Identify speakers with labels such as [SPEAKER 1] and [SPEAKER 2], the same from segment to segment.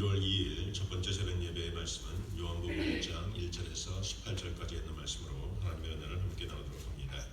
[SPEAKER 1] 1월 2일 첫 번째 새벽 예배의 말씀은 요한복음 1장 1절에서 18절까지 있는 말씀으로 하나님의 은혜를 함께 나누도록 합니다.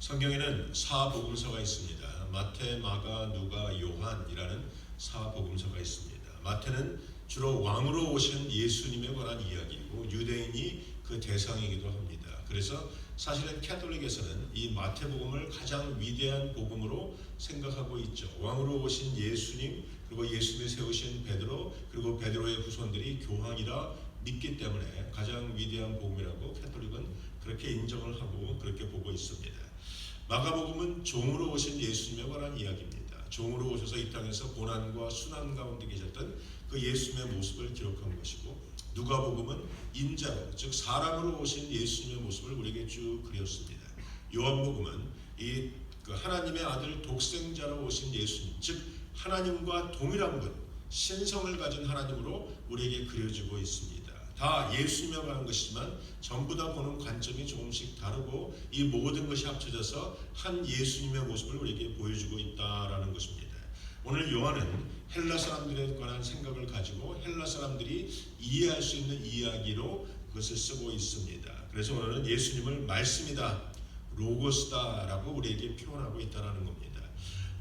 [SPEAKER 1] 성경에는 사복음서가 있습니다. 마태, 마가, 누가, 요한이라는 사복음서가 있습니다. 마태는 주로 왕으로 오신 예수님에 관한 이야기이고 유대인이 그 대상이기도 합니다. 그래서 사실은 캐톨릭에서는 이 마태복음을 가장 위대한 복음으로 생각하고 있죠. 왕으로 오신 예수님 그리고 예수님이 세우신 베드로 그리고 베드로의 후손들이 교황이라 믿기 때문에 가장 위대한 복음이라고 캐톨릭은 그렇게 인정을 하고 그렇게 보고 있습니다. 마가복음은 종으로 오신 예수님에 관한 이야기입니다. 종으로 오셔서 이 땅에서 고난과 순환 가운데 계셨던 그 예수님의 모습을 기록한 것이고 누가복음은 인자로 즉 사람으로 오신 예수님의 모습을 우리에게 쭉 그렸습니다. 요한복음은 이그 하나님의 아들 독생자로 오신 예수님 즉 하나님과 동일한 분 신성을 가진 하나님으로 우리에게 그려지고 있습니다. 다 예수님에 관한 것이지만 전부 다 보는 관점이 조금씩 다르고 이 모든 것이 합쳐져서 한 예수님의 모습을 우리에게 보여주고 있다라는 것입니다. 오늘 요한은 헬라 사람들에 관한 생각을 가지고 헬라 사람들이 이해할 수 있는 이야기로 그것을 쓰고 있습니다. 그래서 오늘은 예수님을 말씀이다, 로고스다라고 우리에게 표현하고 있다는 겁니다.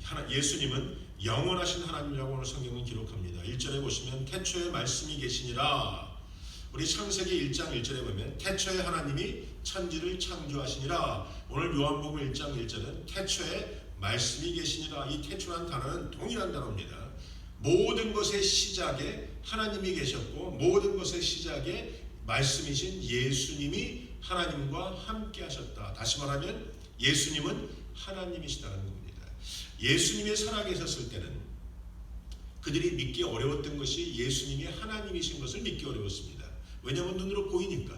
[SPEAKER 1] 하나, 예수님은 영원하신 하나님이라고 오늘 성경은 기록합니다. 1절에 보시면 태초에 말씀이 계시니라 우리 창세기 1장 1절에 보면 태초에 하나님이 천지를 창조하시니라 오늘 요한복음 1장 1절은 태초에 말씀이 계시니라 이 태초란 단어는 동일한 단어입니다. 모든 것의 시작에 하나님이 계셨고 모든 것의 시작에 말씀이신 예수님이 하나님과 함께 하셨다. 다시 말하면 예수님은 하나님이시다는 겁니다. 예수님이 살아계셨을 때는 그들이 믿기 어려웠던 것이 예수님이 하나님이신 것을 믿기 어려웠습니다. 왜냐하면 눈으로 보이니까.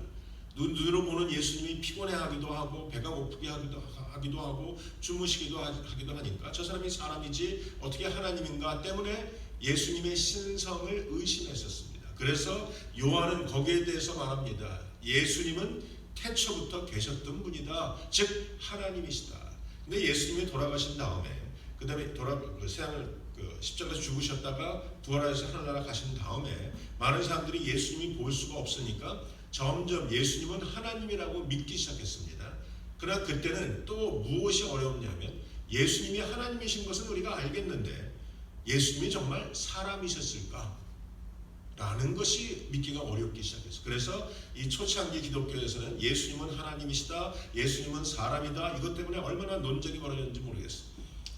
[SPEAKER 1] 눈, 눈으로 보는 예수님이 피곤해하기도 하고 배가 고프게 하기도, 하기도 하고 주무시기도 하기도 하니까 저 사람이 사람이지 어떻게 하나님인가 때문에 예수님의 신성을 의심했었습니다. 그래서 요한은 거기에 대해서 말합니다. 예수님은 태초부터 계셨던 분이다. 즉 하나님이시다. 근데 예수님이 돌아가신 다음에 그 다음에 돌아 그 세상을 그 십자가에서 죽으셨다가 부활하셔서 하늘나라 가신 다음에 많은 사람들이 예수님이 볼 수가 없으니까 점점 예수님은 하나님이라고 믿기 시작했습니다. 그러나 그때는 또 무엇이 어려웠냐면 예수님이 하나님이신 것은 우리가 알겠는데 예수님이 정말 사람이셨을까? 라는 것이 믿기가 어렵기 시작했어요. 그래서 이 초창기 기독교에서는 예수님은 하나님이시다, 예수님은 사람이다, 이것 때문에 얼마나 논쟁이 벌어졌는지 모르겠어요.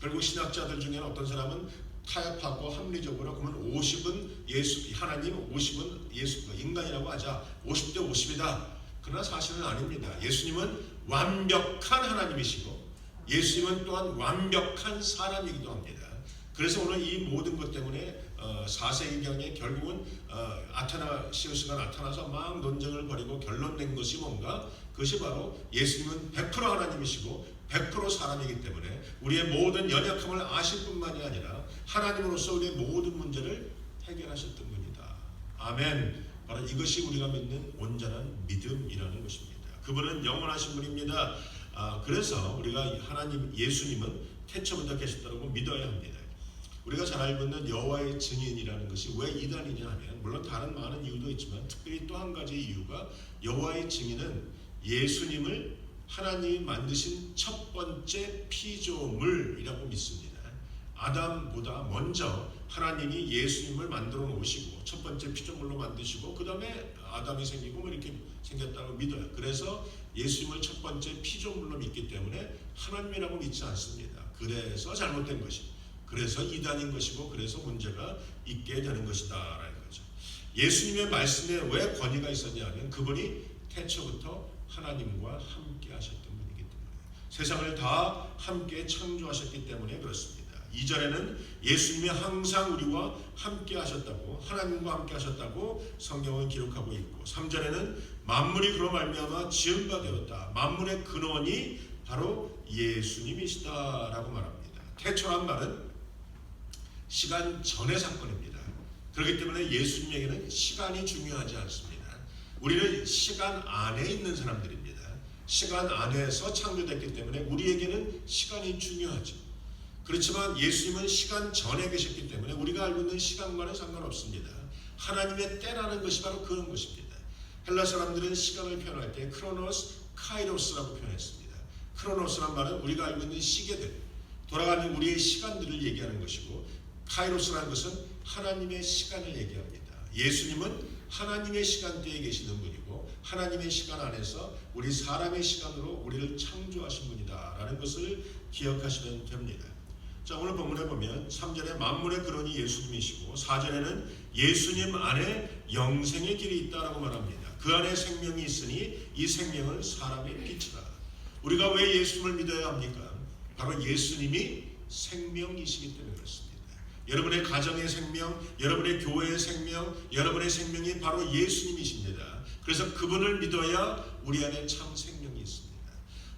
[SPEAKER 1] 결국 신학자들 중에는 어떤 사람은 타협하고 합리적으로 그러면 50은 예수 하나님 50은 예수 인간이라고 하자 50대 50이다. 그러나 사실은 아닙니다. 예수님은 완벽한 하나님이시고 예수님은 또한 완벽한 사람이기도 합니다. 그래서 오늘 이 모든 것 때문에 어, 4세기경에 결국은 어, 아테나시우스가 나타나서 막 논쟁을 벌이고 결론 낸 것이 뭔가 그것이 바로 예수님은 100% 하나님이시고 100% 사람이기 때문에 우리의 모든 연약함을 아실 뿐만이 아니라 하나님으로서 우리의 모든 문제를 해결하셨던 분이다. 아멘. 바로 이것이 우리가 믿는 온전한 믿음이라는 것입니다. 그분은 영원하신 분입니다. 아, 그래서 우리가 하나님 예수님은 태초부터 계셨다고 믿어야 합니다. 우리가 잘 알고 있는 여호와의 증인이라는 것이 왜 이단이냐 하면 물론 다른 많은 이유도 있지만 특별히 또 한 가지 이유가 여호와의 증인은 예수님을 하나님이 만드신 첫 번째 피조물이라고 믿습니다. 아담보다 먼저 하나님이 예수님을 만들어 놓으시고 첫 번째 피조물로 만드시고 그 다음에 아담이 생기고 뭐 이렇게 생겼다고 믿어요. 그래서 예수님을 첫 번째 피조물로 믿기 때문에 하나님이라고 믿지 않습니다. 그래서 잘못된 것이 그래서 이단인 것이고 그래서 문제가 있게 되는 것이다 라는 거죠. 예수님의 말씀에 왜 권위가 있었냐면 그분이 태초부터 하나님과 함께 하셨던 분이기 때문에 세상을 다 함께 창조하셨기 때문에 그렇습니다. 2절에는 예수님이 항상 우리와 함께 하셨다고 하나님과 함께 하셨다고 성경은 기록하고 있고 3절에는 만물이 그로 말미암아 지은 바 되었다. 만물의 근원이 바로 예수님이시다라고 말합니다. 태초란 말은 시간 전의 사건입니다. 그렇기 때문에 예수님에게는 시간이 중요하지 않습니다. 우리는 시간 안에 있는 사람들입니다. 시간 안에서 창조됐기 때문에 우리에게는 시간이 중요하죠. 그렇지만 예수님은 시간 전에 계셨기 때문에 우리가 알고 있는 시간과는 상관없습니다. 하나님의 때라는 것이 바로 그런 것입니다. 헬라 사람들은 시간을 표현할 때 크로노스, 카이로스라고 표현했습니다. 크로노스란 말은 우리가 알고 있는 시계들, 돌아가는 우리의 시간들을 얘기하는 것이고 카이로스라는 것은 하나님의 시간을 얘기합니다. 예수님은 하나님의 시간대에 계시는 분이고 하나님의 시간 안에서 우리 사람의 시간으로 우리를 창조하신 분이다라는 것을 기억하시면 됩니다. 자 오늘 본문에 보면 3절에 만물의 근원이 예수님이시고 4절에는 예수님 안에 영생의 길이 있다라고 말합니다. 그 안에 생명이 있으니 이 생명은 사람의 빛이라. 우리가 왜 예수님을 믿어야 합니까? 바로 예수님이 생명이시기 때문에 그렇습니다. 여러분의 가정의 생명, 여러분의 교회의 생명, 여러분의 생명이 바로 예수님이십니다. 그래서 그분을 믿어야 우리 안에 참 생명이 있습니다.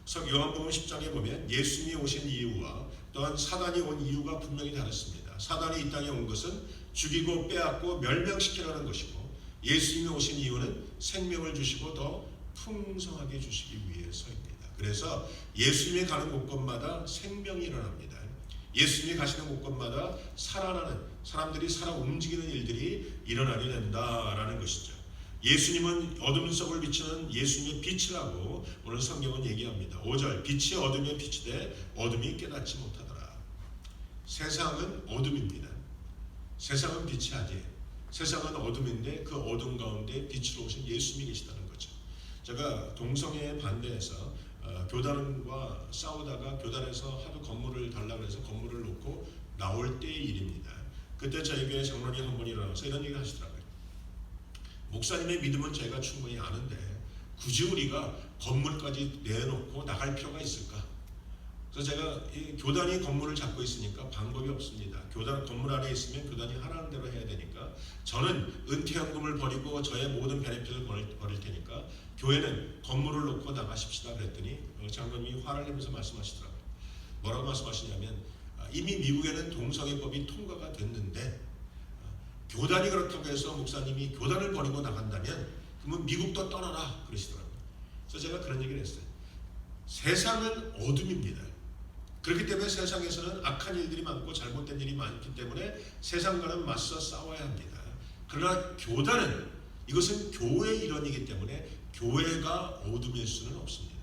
[SPEAKER 1] 그래서 요한복음 10장에 보면 예수님이 오신 이유와 또한 사단이 온 이유가 분명히 다릅니다. 사단이 이 땅에 온 것은 죽이고 빼앗고 멸명시키라는 것이고 예수님이 오신 이유는 생명을 주시고 더 풍성하게 주시기 위해서입니다. 그래서 예수님이 가는 곳곳마다 생명이 일어납니다. 예수님이 가시는 곳곳마다 살아나는 사람들이 살아 움직이는 일들이 일어나게 된다라는 것이죠. 예수님은 어둠 속을 비추는 예수님의 빛이라고 오늘 성경은 얘기합니다. 5절 빛이 어둠에 비치되 어둠이 깨닫지 못하더라. 세상은 어둠입니다. 세상은 빛이 아니에요. 세상은 어둠인데 그 어둠 가운데 빛으로 오신 예수님이 계시다는 거죠. 제가 동성애 반대해서 어, 교단과 싸우다가 교단에서 하도 건물을 달라 그래서 건물을 놓고 나올 때의 일입니다. 그때 저희 교회 장로님 한 분이 일어나서 이런 얘기를 하시더라고요. 목사님의 믿음은 제가 충분히 아는데 굳이 우리가 건물까지 내놓고 나갈 필요가 있을까? 그래서 제가 이 교단이 건물을 잡고 있으니까 방법이 없습니다. 교단 건물 안에 있으면 교단이 하라는 대로 해야 되니까 저는 은퇴연금을 버리고 저의 모든 베네핏을 버릴, 버릴 테니까 교회는 건물을 놓고 나가십시다 그랬더니 어, 장로님이 화를 내면서 말씀하시더라고요. 뭐라고 말씀하시냐면 아, 이미 미국에는 동성애법이 통과가 됐는데 아, 교단이 그렇다고 해서 목사님이 교단을 버리고 나간다면 그러면 미국도 떠나라 그러시더라고요. 그래서 제가 그런 얘기를 했어요. 세상은 어둠입니다. 그렇기 때문에 세상에서는 악한 일들이 많고 잘못된 일이 많기 때문에 세상과는 맞서 싸워야 합니다. 그러나 교단은 이것은 교회의 일원이기 때문에 교회가 어둠일 수는 없습니다.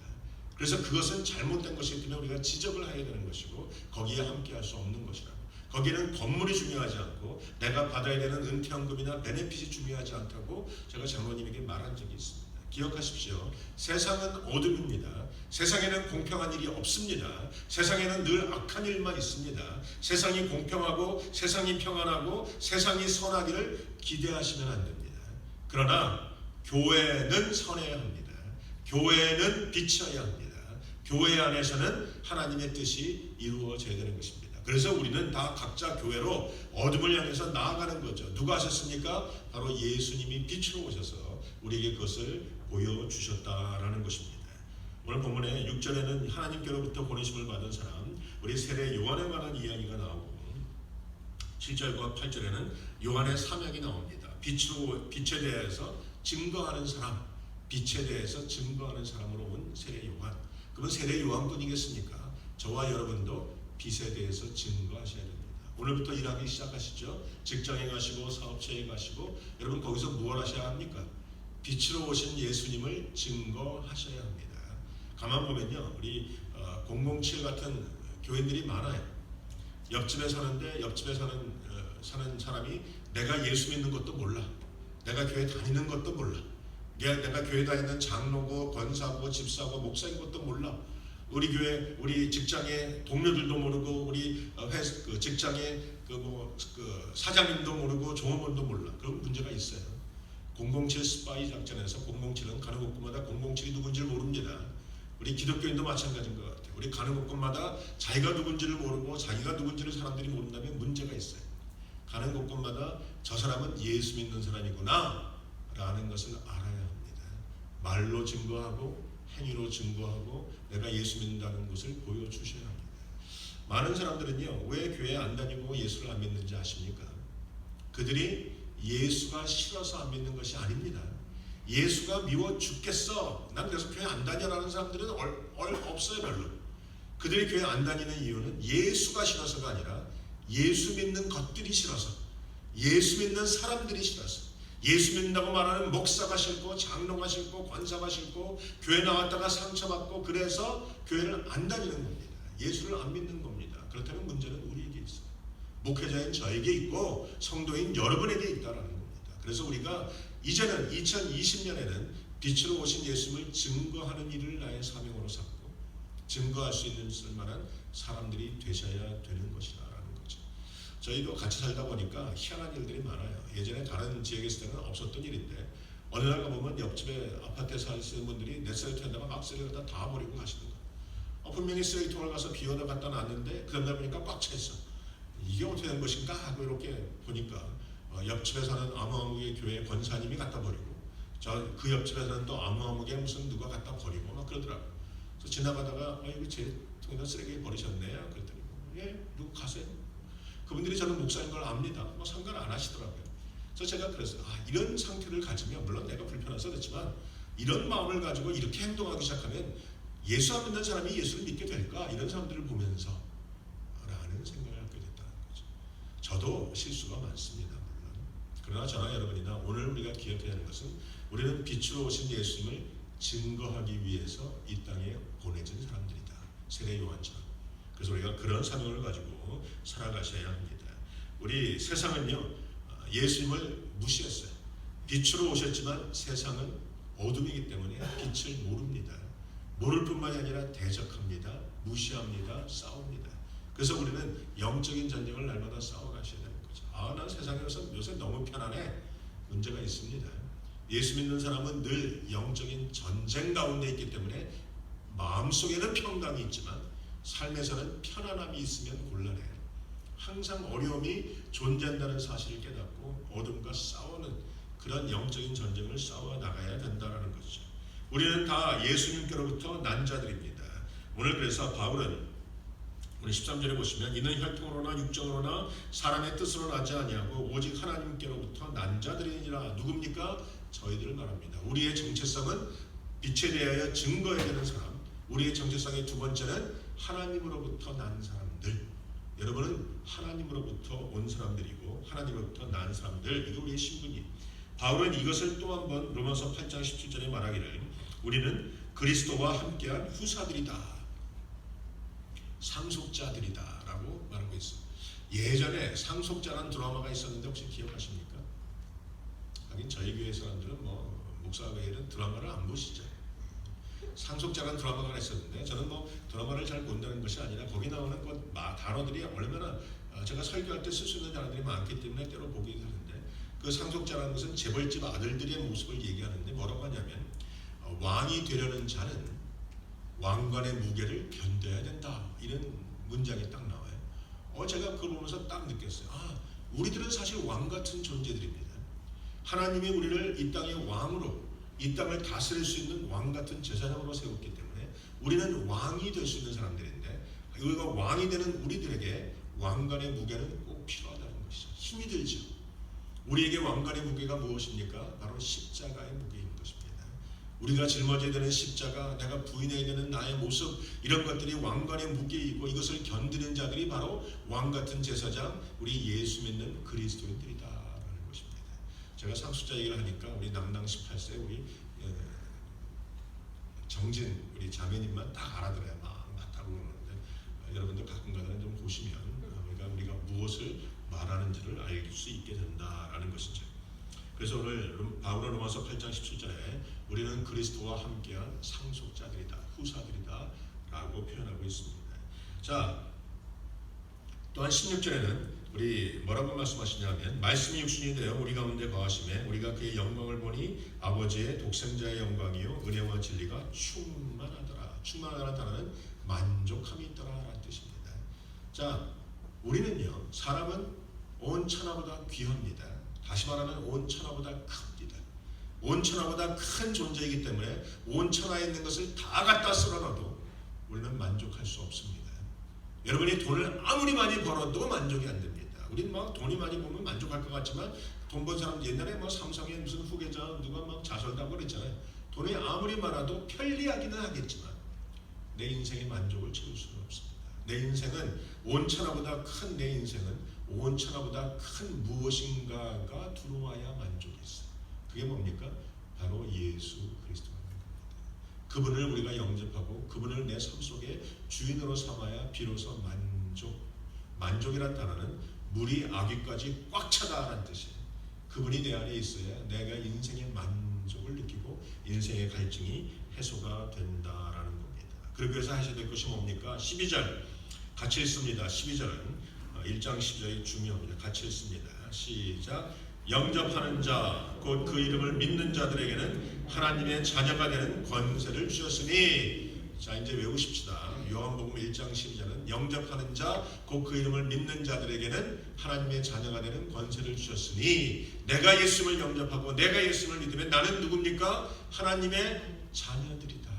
[SPEAKER 1] 그래서 그것은 잘못된 것이기 때문에 우리가 지적을 해야 되는 것이고 거기에 함께할 수 없는 것이라고. 거기는 건물이 중요하지 않고 내가 받아야 되는 은퇴연금이나 베네핏이 중요하지 않다고 제가 장로님에게 말한 적이 있습니다. 기억하십시오. 세상은 어둠입니다. 세상에는 공평한 일이 없습니다. 세상에는 늘 악한 일만 있습니다. 세상이 공평하고 세상이 평안하고 세상이 선하기를 기대하시면 안 됩니다. 그러나 교회는 선해야 합니다. 교회는 비춰야 합니다. 교회 안에서는 하나님의 뜻이 이루어져야 되는 것입니다. 그래서 우리는 다 각자 교회로 어둠을 향해서 나아가는 거죠. 누가 하셨습니까? 바로 예수님이 빛으로 오셔서 우리에게 그것을 보여주셨다라는 것입니다. 오늘 본문에 6절에는 하나님께로부터 보내심을 받은 사람, 우리 세례 요한에 관한 이야기가 나오고 7절과 8절에는 요한의 사명이 나옵니다. 빛으로 빛에 대해서 증거하는 사람, 빛에 대해서 증거하는 사람으로 온 세례 요한. 그러면 세례 요한뿐이겠습니까? 저와 여러분도 빛에 대해서 증거하셔야 됩니다. 오늘부터 일하기 시작하시죠. 직장에 가시고 사업체에 가시고 여러분 거기서 무엇 하셔야 합니까? 빛으로 오신 예수님을 증거하셔야 합니다. 가만 보면요, 우리 007 같은 교인들이 많아요. 옆집에 사는데 옆집에 사는 어, 사는 사람이 내가 예수 믿는 것도 몰라. 내가 교회 다니는 것도 몰라. 내가, 내가 교회 다니는 장로고 권사고 집사고 목사인 것도 몰라. 우리 교회 우리 직장의 동료들도 모르고 우리 어, 회, 그 직장의 그뭐 그 사장님도 모르고 종업원도 몰라. 그런 문제가 있어요. 007 스파이 작전에서 007은 가는 곳마다 007이 누군지를 모릅니다. 우리 기독교인도 마찬가지인 것 같아요. 우리 곳곳마다 자기가 누군지를 모르고 자기가 누군지를 사람들이 모른다면 문제가 있어요. 가는 곳곳마다 저 사람은 예수 믿는 사람이구나 라는 것을 알아야 합니다. 말로 증거하고 행위로 증거하고 내가 예수 믿는다는 것을 보여주셔야 합니다. 많은 사람들은요 왜 교회 안 다니고 예수를 안 믿는지 아십니까? 그들이 예수가 싫어서 안 믿는 것이 아닙니다. 예수가 미워 죽겠어. 난 그래서 교회 안 다녀라는 사람들은 얼, 얼 없어요 별로. 그들이 교회 안 다니는 이유는 예수가 싫어서가 아니라 예수 믿는 것들이 싫어서 예수 믿는 사람들이 싫어서 예수 믿는다고 말하는 목사가 싫고 장로가 싫고 권사가 싫고 교회 나왔다가 상처받고 그래서 교회를 안 다니는 겁니다. 예수를 안 믿는 겁니다. 그렇다면 문제는 우리에게. 목회자인 저에게 있고 성도인 여러분에게 있다라는 겁니다. 그래서 우리가 이제는 2020년에는 빛으로 오신 예수를 증거하는 일을 나의 사명으로 삼고 증거할 수 있는 쓸만한 사람들이 되셔야 되는 것이다라는 거죠. 저희도 같이 살다 보니까 희한한 일들이 많아요. 예전에 다른 지역에 있을 때는 없었던 일인데 어느 날 가보면 옆집에 아파트에 사시는 분들이 내 쓰레기 통에다가 막 쓰레기 갖다 다 버리고 가시는 거예요. 어, 분명히 쓰레기통을 가서 비워다 갖다 놨는데 그 다음날 보니까 꽉 차 있어. 이게 어떻게 된 것인가 하고 이렇게 보니까 어, 옆집에 사는 아무아무의 교회 권사님이 갖다 버리고 저 그 옆집에 사는 또 아무아무의 무슨 누가 갖다 버리고 막 그러더라고. 그래서 지나가다가 아 이거 제 통에다 쓰레기 버리셨네요. 그랬더니 예 누구 가세요. 그분들이 저는 목사인 걸 압니다. 뭐 상관 안 하시더라고요. 그래서 제가 그랬어요. 아 이런 상태를 가지면 물론 내가 불편해서 그렇지만 이런 마음을 가지고 이렇게 행동하기 시작하면 예수 안 믿는 사람이 예수를 믿게 될까 이런 사람들을 보면서 라는 생각을 하게 됐다는 거죠. 저도 실수가 많습니다. 그러나 저나 여러분이나 오늘 우리가 기억해야 하는 것은 우리는 빛으로 오신 예수님을 증거하기 위해서 이 땅에 보내진 사람들이다. 세례 요한처럼. 그래서 우리가 그런 사명을 가지고 살아가셔야 합니다. 우리 세상은요 어, 예수님을 무시했어요. 빛으로 오셨지만 세상은 어둠이기 때문에 빛을 모릅니다. 모를 뿐만이 아니라 대적합니다. 무시합니다. 싸웁니다. 그래서 우리는 영적인 전쟁을 날마다 싸워가셔야 되는 거죠. 아, 난 세상에서 요새 너무 편안해. 문제가 있습니다. 예수 믿는 사람은 늘 영적인 전쟁 가운데 있기 때문에 마음속에는 평강이 있지만 삶에서는 편안함이 있으면 곤란해요. 항상 어려움이 존재한다는 사실을 깨닫고 어둠과 싸우는 그런 영적인 전쟁을 싸워 나가야 된다는 것이죠. 우리는 다 예수님께로부터 난 자들입니다. 오늘 그래서 바울은 우리 13절에 보시면 이는 혈통으로나 육정으로나 사람의 뜻으로 나지 아니하고 오직 하나님께로부터 난 자들이니라 누굽니까? 저희들을 말합니다. 우리의 정체성은 빛에 대하여 증거해야 되는 사람. 우리의 정체성의 두 번째는 하나님으로부터 난 사람들. 여러분은 하나님으로부터 온 사람들이고 하나님으로부터 난 사람들. 이게 우리의 신분이. 바울은 이것을 또 한 번 로마서 8장 17절에 말하기를 우리는 그리스도와 함께한 후사들이다. 상속자들이다라고 말하고 있어요. 예전에 상속자라는 드라마가 있었는데 혹시 기억하십니까? 하긴 저희 교회 사람들은 뭐 목사 외에는 드라마를 안 보시죠. 상속자라는 드라마가 있었는데 저는 뭐 드라마를 잘 본다는 것이 아니라 거기 나오는 것 마- 단어들이 얼마나 어, 제가 설교할 때 쓸 수 있는 단어들이 많기 때문에 때로 보기 하는데 그 상속자라는 것은 재벌집 아들들의 모습을 얘기하는데 뭐라고 하냐면 어, 왕이 되려는 자는 왕관의 무게를 견뎌야 된다 이런 문장이 딱 나와요. 어 제가 그걸 보면서 딱 느꼈어요. 아 우리들은 사실 왕 같은 존재들입니다. 하나님이 우리를 이 땅의 왕으로 이 땅을 다스릴 수 있는 왕 같은 제사장으로 세웠기 때문에 우리는 왕이 될 수 있는 사람들인데 우리가 왕이 되는 우리들에게 왕관의 무게는 꼭 필요하다는 것이죠. 힘이 들죠. 우리에게 왕관의 무게가 무엇입니까? 바로 십자가의 것입니다. 우리가 짊어져야 되는 십자가, 내가 부인해야 되는 나의 모습 이런 것들이 왕관의 무게이고 이것을 견디는 자들이 바로 왕 같은 제사장, 우리 예수 믿는 그리스도인들이다라는 것입니다. 제가 상속자 얘기를 하니까 우리 남당 18세 우리 예, 정진 우리 자매님만 다 알아들어요. 막 맞다고 그러는데 어, 여러분들 가끔가다는 좀 보시면 어, 그러니까 우리가 무엇을 말하는지를 알 수 있게 된다라는 것이죠. 그래서 오늘 로- 바울은 로마서 8장 17절에 우리는 그리스도와 함께한 상속자들이다, 후사들이다 라고 표현하고 있습니다. 자, 또한 16절에는 우리 뭐라고 말씀하시냐면 말씀이 육신이 되어 우리 가운데 거하심에 우리가 그의 영광을 보니 아버지의 독생자의 영광이요 은혜와 진리가 충만하더라. 충만하다는 만족함이 있더라라는 뜻입니다. 자, 우리는요 사람은 온 천하보다 귀합니다. 다시 말하면 온 천하보다 큽니다. 온 천하보다 큰 존재이기 때문에 온 천하에 있는 것을 다 갖다 쓸어놔도 우리는 만족할 수 없습니다. 여러분이 돈을 아무리 많이 벌어도 만족이 안 됩니다. 우리는 막 돈이 많이 보면 만족할 것 같지만 돈 번 사람 옛날에 뭐 삼성의 무슨 후계자 누가 막 자설다고 그랬잖아요. 돈이 아무리 많아도 편리하기는 하겠지만 내 인생의 만족을 채울 수는 없습니다. 내 인생은 온 천하보다 큰 내 인생은 온 천하보다 큰 무엇인가가 들어와야 만족이 있어요. 그게 뭡니까? 바로 예수 그리스도라는 겁니다. 그분을 우리가 영접하고 그분을 내 삶 속에 주인으로 삼아야 비로소 만족. 만족이란 단어는 물이 아귀까지 꽉 차다라는 뜻이에요. 그분이 내 안에 있어야 내가 인생의 만족을 느끼고 인생의 갈증이 해소가 된다라는 겁니다. 그리고 그래서 하셔야 될 것이 뭡니까? 12절 같이 읽습니다. 12절은 1장 12절이 중요합니다. 같이 읽습니다. 시작. 영접하는 자, 곧 그 이름을 믿는 자들에게는 하나님의 자녀가 되는 권세를 주셨으니 자 이제 외우십시다. 요한복음 1장 12절은 영접하는 자, 곧 그 이름을 믿는 자들에게는 하나님의 자녀가 되는 권세를 주셨으니 내가 예수님을 영접하고 내가 예수님을 믿으면 나는 누굽니까? 하나님의 자녀들이다.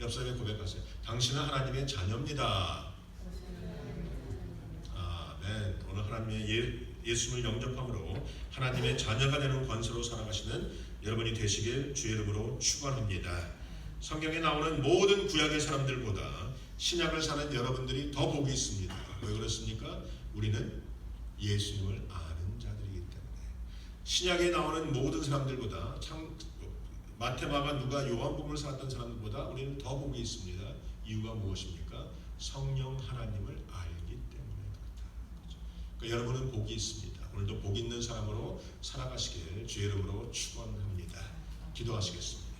[SPEAKER 1] 옆 사람에 고백하세요. 당신은 하나님의 자녀입니다. 아멘. 오늘 하나님의 예, 예수님을 영접함으로 하나님의 자녀가 되는 권세로 살아가시는 여러분이 되시길 주의 이름으로 축원합니다. 성경에 나오는 모든 구약의 사람들보다 신약을 사는 여러분들이 더 복이 있습니다. 왜 그렇습니까? 우리는 예수님을 아는 자들이기 때문에 신약에 나오는 모든 사람들보다 참 마테마가 누가 요한복음을 살았던 사람들보다 우리는 더 복이 있습니다. 이유가 무엇입니까? 성령 하나님을. 그러니까 여러분은 복이 있습니다. 오늘도 복 있는 사람으로 살아가시길 주의 이름으로 축원합니다. 기도하시겠습니다.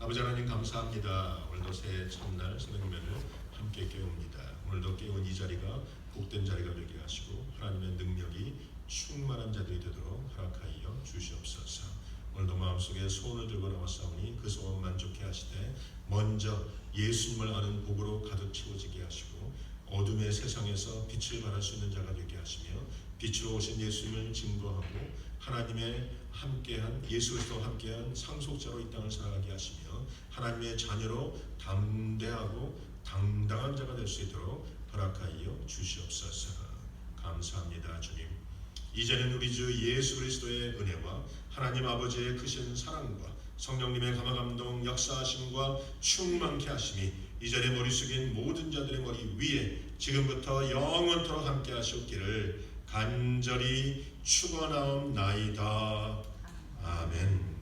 [SPEAKER 1] 아버지 하나님 감사합니다. 오늘도 새해 첫날 새벽면을 함께 깨웁니다. 오늘도 깨운 이 자리가 복된 자리가 되게 하시고 하나님의 능력이 충만한 자들이 되도록 허락하여 주시옵소서. 오늘도 마음속에 소원을 들고 나왔사오니 그 소원 만족해 하시되 먼저 예수님을 아는 복으로 가득 채워지게 하시고 어둠의 세상에서 빛을 발할 수 있는 자가 되게 하시며 빛으로 오신 예수님을 증거하고 하나님의 함께한 예수 그리스도와 함께한 상속자로 이 땅을 살아가게 하시며 하나님의 자녀로 담대하고 당당한 자가 될 수 있도록 허락하여 주시옵소서. 감사합니다, 주님. 이제는 우리 주 예수 그리스도의 은혜와 하나님 아버지의 크신 사랑과 성령님의 감화감동 역사하심과 충만케 하심이 이 자리에 머리 숙인 모든 자들의 머리 위에 지금부터 영원토록 함께 하셨기를 간절히 축원하옵나이다. 아멘.